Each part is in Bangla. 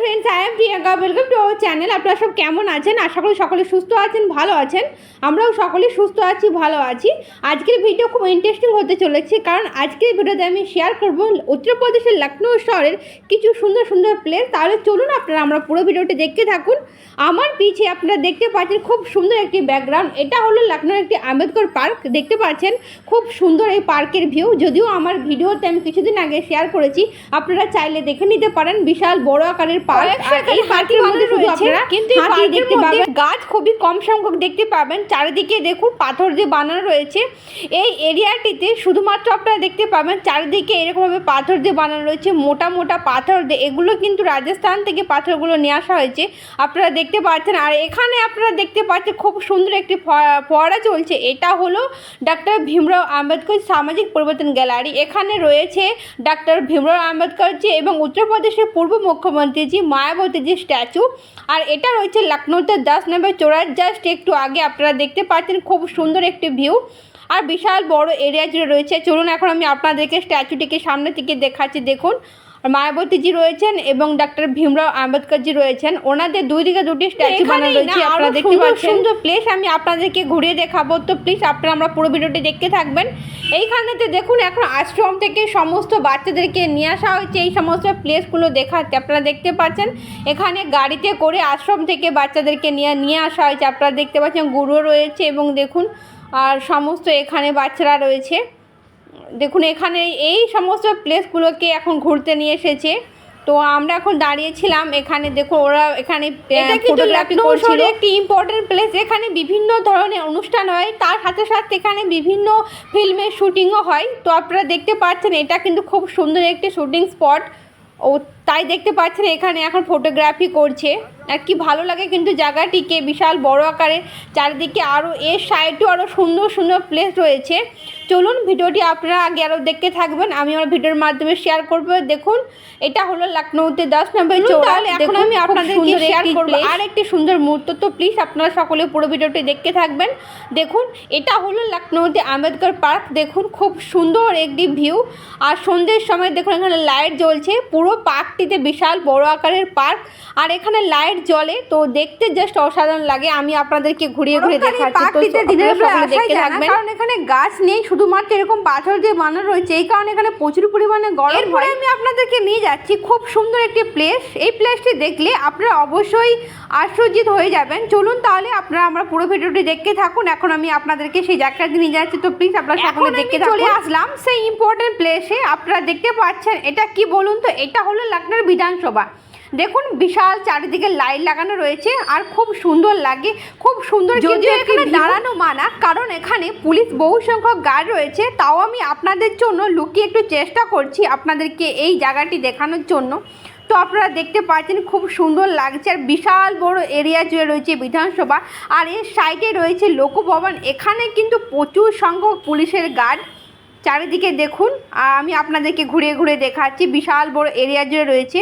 Friends I am Priyanka welcome to our channel আপনারা সব কেমন আছেন? আশা করি সকলে সুস্থ আছেন, ভালো আছেন। আমরাও সকলে সুস্থ আছি, ভালো আছি। আজকের ভিডিও খুব ইন্টারেস্টিং হতে চলেছে, কারণ আজকের ভিডিওতে আমি শেয়ার করব উত্তরপ্রদেশের লখনৌ শহরের কিছু সুন্দর সুন্দর প্লেস তাহলে চলুন আপনারা, আমরা পুরো ভিডিওটি দেখতে থাকুন। আমার পিছে আপনারা দেখতে পাচ্ছেন খুব সুন্দর একটি ব্যাকগ্রাউন্ড এটা হলো লখনৌ একটি আম্বেদকর পার্ক দেখতে পাচ্ছেন, খুব সুন্দর এই পার্কের ভিউ যদিও আমার ভিডিওতে আমি কিছুদিন আগে শেয়ার করেছি, আপনারা চাইলে দেখে নিতে পারেন। বিশাল বড় আকারের পার্ক একশো আর এই এখানে পার্কের হাতি মধ্যে শুধু রয়েছে, আপনারা কিন্তু এই হাতি পার্কের দেখতে মধ্যে পাবেন গাছ খুবই কম সংখ্যক দেখতে পাবেন চারিদিকে দেখুন পাথর দিয়ে বানানো রয়েছে। এই এরিয়াটিতে শুধুমাত্র আপনারা দেখতে পাবেন চারিদিকে এরকমভাবে পাথর দিয়ে বানানো রয়েছে মোটা মোটা পাথর দিয়ে। এগুলো কিন্তু রাজস্থান থেকে পাথরগুলো নিয়ে আসা হয়েছে আপনারা দেখতে পাচ্ছেন। আর এখানে আপনারা দেখতে পাচ্ছেন খুব সুন্দর একটি ফোয়া- ফোয়ারা চলছে। এটা হলো ডাক্তার ভীমরাও আম্বেদকর সামাজিক পরিবর্তন গ্যালারি। এখানে রয়েছে ডাক্তার ভীমরাও আম্বেদকরজি এবং উত্তরপ্রদেশের পূর্ব মুখ্যমন্ত্রীজি মায়াবতীজি স্ট্যাচু আর এটা রয়েছে লখনৌতে দশ নম্বর চোরার জাস্ট একটু আগে আপনারা দেখতে পাচ্ছেন, খুব সুন্দর একটি ভিউ আর বিশাল বড় এরিয়া জুড়ে রয়েছে। চলুন এখন আমি আপনাদেরকে স্ট্যাচুটিকে সামনে থেকে দেখাচ্ছি। দেখুন মায়াবতীজি রয়েছেন এবং ডাক্তার ভীমরাও আম্বেদকরজি রয়েছেন। ওনাদের দুই দিকে দুটি স্ট্যাচু বানানো রয়েছে আপনারা দেখতে সুন্দর পাচ্ছেন। সুন্দর প্লেস আমি আপনাদেরকে ঘুরিয়ে দেখাবো। তো প্লিজ আপনারা আমরা পুরো ভিডিওটি দেখতে থাকবেন। এইখানেতে দেখুন এখন আশ্রম থেকে সমস্ত বাচ্চাদেরকে নিয়ে আসা হয়েছে। এই সমস্ত প্লেসগুলো দেখাতে আপনারা দেখতে পাচ্ছেন। এখানে গাড়িতে করে আশ্রম থেকে বাচ্চাদেরকে নিয়ে নিয়ে আসা হয়েছে। আপনারা দেখতে পাচ্ছেন গুরু রয়েছে এবং দেখুন আর সমস্ত এখানে বাচ্চারা রয়েছে। দেখুন এখানে এই সমস্ত প্লেসগুলোকে এখন ঘুরতে নিয়ে এসেছে। তো আমরা এখন দাঁড়িয়েছিলাম এখানে দেখো ওরা এখানে লখনৌ শহরে একটি ইম্পর্টেন্ট প্লেস এখানে বিভিন্ন ধরনের অনুষ্ঠান হয়। তার সাথে সাথে এখানে বিভিন্ন ফিল্মের শুটিংও হয়। তো আপনারা দেখতে পাচ্ছেন এটা কিন্তু খুব সুন্দর একটি শুটিং স্পট ও তাই দেখতে পাচ্ছেন এখানে এখন ফটোগ্রাফি করছে। আর কি ভালো লাগে কিন্তু জায়গাটিকে বিশাল বড় আকারে চারিদিকে আরও এর সাইডেও আরও সুন্দর সুন্দর প্লেস রয়েছে। চলুন ভিডিওটি আপনারা আগে আরও দেখতে থাকবেন আমি আমার ভিডিওর মাধ্যমে শেয়ার করব। দেখুন এটা হলো লখনৌতে দশ নম্বর চলুন চৌড়া তাহলে এখন আমি আপনাদেরকে শেয়ার করব। আর একটি সুন্দর মুহূর্ত তো প্লিজ আপনারা সকলে পুরো ভিডিওটি দেখতে থাকবেন। দেখুন এটা হলো লখনৌতে আম্বেদকর পার্ক। দেখুন খুব সুন্দর একটি ভিউ আর সন্ধ্যের সময় দেখুন এখানে লাইট জ্বলছে। পুরো পার্কটিতে বিশাল বড় আকারের পার্ক আর এখানে লাইট জ্বলে। তো দেখতে জাস্ট অসাধারণ লাগে। আমি আপনাদেরকে ঘুরিয়ে ঘুরিয়ে গরমকালে দেখাচ্ছি। পার্কটিতে দিনের বেলা দেখতে থাকবেন। কারণ এখানে গাছ নেই শুধুমাত্র এরকম পাথর দিয়ে বানানো রয়েছে। এই কারণে এখানে প্রচুর পরিমাণে গরম হয়। আমি আপনাদেরকে নিয়ে যাচ্ছি খুব সুন্দর একটি প্লেস এই প্লেসটি দেখলে আপনারা অবশ্যই আশ্চর্যিত হয়ে যাবেন। চলুন তাহলে আপনারা আমরা পুরো ভিডিওটি দেখতে থাকুন। এখন আমি আপনাদেরকে সেই জায়গাটি নিয়ে যাচ্ছি। তো প্লিজ আপনারা সকলে দেখতে চলে চলে আসলাম সেই ইম্পর্টেন্ট প্লেসে আপনারা দেখতে পাচ্ছেন এটা কি বলুন তো? এটা হলো লখনৌর বিধানসভা। দেখুন বিশাল চারিদিকে লাইট লাগানো রয়েছে আর খুব সুন্দর লাগে। খুব সুন্দর যদিও এখানে দাঁড়ানো মানা কারণ এখানে পুলিশ বহু সংখ্যক গার্ড রয়েছে। তাও আমি আপনাদের জন্য লুকিয়ে একটু চেষ্টা করছি আপনাদেরকে এই জায়গাটি দেখানোর জন্য। তো আপনারা দেখতে পাচ্ছেন খুব সুন্দর লাগছে আর বিশাল বড় এরিয়া জুড়ে রয়েছে বিধানসভা। আর এর সাইডে রয়েছে লোকভবন। এখানে কিন্তু প্রচুর সংখ্যক পুলিশের গার্ড চারিদিকে দেখুন আমি আপনাদেরকে ঘুরে ঘুরে দেখাচ্ছি, বিশাল বড় এরিয়া জুড়ে রয়েছে।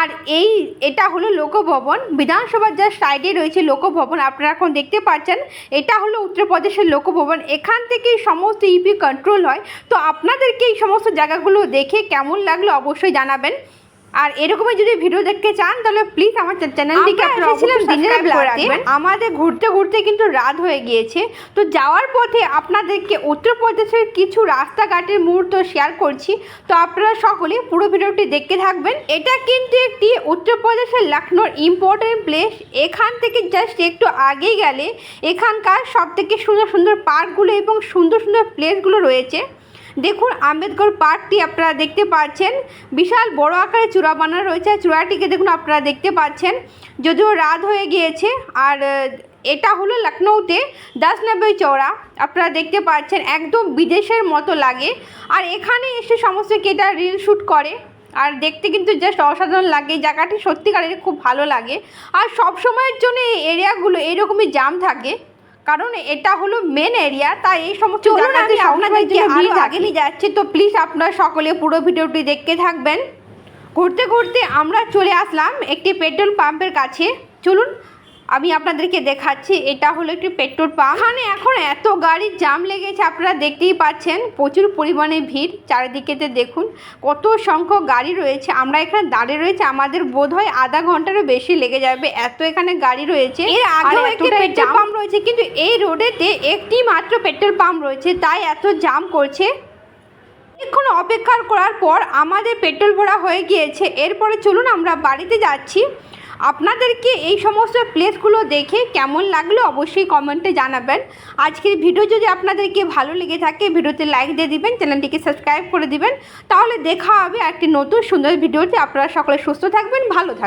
আর এই, এটা হলো লোকভবন, বিধানসভার যার সাইডে রয়েছে লোকভবন, আপনারা এখন দেখতে পাচ্ছেন, এটা হলো উত্তরপ্রদেশের লোকভবন। এখান থেকেই সমস্ত ইপি কন্ট্রোল হয়। তো আপনাদেরকে এই সমস্ত জায়গাগুলো দেখে কেমন লাগল অবশ্যই জানাবেন। আর এরকমই যদি ভিডিও দেখতে চান তাহলে প্লিজ আমার চ্যানেলটিকে এসেছিলাম দিনের করে বেলাতে। আমাদের ঘুরতে ঘুরতে কিন্তু রাত হয়ে গিয়েছে। তো যাওয়ার পথে আপনাদেরকে উত্তরপ্রদেশের কিছু রাস্তাঘাটের মুহূর্ত শেয়ার করছি। তো আপনারা সকলে পুরো ভিডিওটি দেখতে থাকবেন। এটা কিন্তু একটি উত্তরপ্রদেশের লখনৌর ইম্পর্টেন্ট প্লেস এখান থেকে জাস্ট একটু আগেই গেলে এখানকার সব থেকে সুন্দর সুন্দর পার্কগুলো এবং সুন্দর সুন্দর প্লেসগুলো রয়েছে। দেখুন, আম্বেদকর পার্কটি আপনারা দেখতে পাচ্ছেন। বিশাল বড় আকারে চূড়া বানানো রয়েছে। আর চূড়াটিকে দেখুন, আপনারা দেখতে পাচ্ছেন। যদিও রাত হয়ে গিয়েছে, আর এটা হলো লখনৌতে দশ নব্বই চৌড়া আপনারা দেখতে পাচ্ছেন, একদম বিদেশের মতো লাগে। আর এখানে এসে সমস্ত কেটা রিল শ্যুট করে। আর দেখতে কিন্তু জাস্ট অসাধারণ লাগে। জায়গাটি সত্যিকারের খুব ভালো লাগে। আর সব সময়ের জন্য এই এরিয়াগুলো এরকমই জাম থাকে। কারণ এটা হলো মেন এরিয়া তাই এই সমস্ত জায়গাতে আপনাদেরকে আগে নিয়ে যাচ্ছি। তো প্লিজ আপনারা সকলে পুরো ভিডিওটি দেখতে থাকবেন। ঘুরতে ঘুরতে আমরা চলে আসলাম একটি পেট্রোল পাম্পের কাছে। চলুন আমি আপনাদেরকে দেখাচ্ছি এটা হলো একটি পেট্রোল পাম্প। এখানে এখন এত গাড়ির জাম লেগেছে আপনারা দেখতেই পাচ্ছেন প্রচুর পরিমাণে ভিড়। চারিদিকেতে দেখুন কত সংখ্যক গাড়ি রয়েছে। আমরা এখানে দাঁড়িয়ে রয়েছে আমাদের বোধ হয় আধা ঘন্টারও বেশি লেগে যাবে এত এখানে গাড়ি রয়েছে। এর আগেও একটি পেট্রোল পাম্প রয়েছে কিন্তু এই রোডেতে একটি মাত্র পেট্রোল পাম্প রয়েছে তাই এত জাম করছে। অনেকক্ষণ অপেক্ষা করার পর আমাদের পেট্রোল ভরা হয়ে গিয়েছে। এরপরে চলুন আমরা বাড়িতে যাচ্ছি। আপনাদেরকে এই সমস্ত প্লেসগুলো দেখে কেমন লাগল অবশ্যই কমেন্টে জানাবেন। আজকের ভিডিও যদি আপনাদেরকে ভালো লেগে থাকে, ভিডিওতে লাইক দিয়ে দিবেন চ্যানেলটিকে সাবস্ক্রাইব করে দিবেন। তাহলে দেখা হবে একটি নতুন সুন্দর ভিডিওতে আপনারা সকলে সুস্থ থাকবেন, ভালো থাকবেন।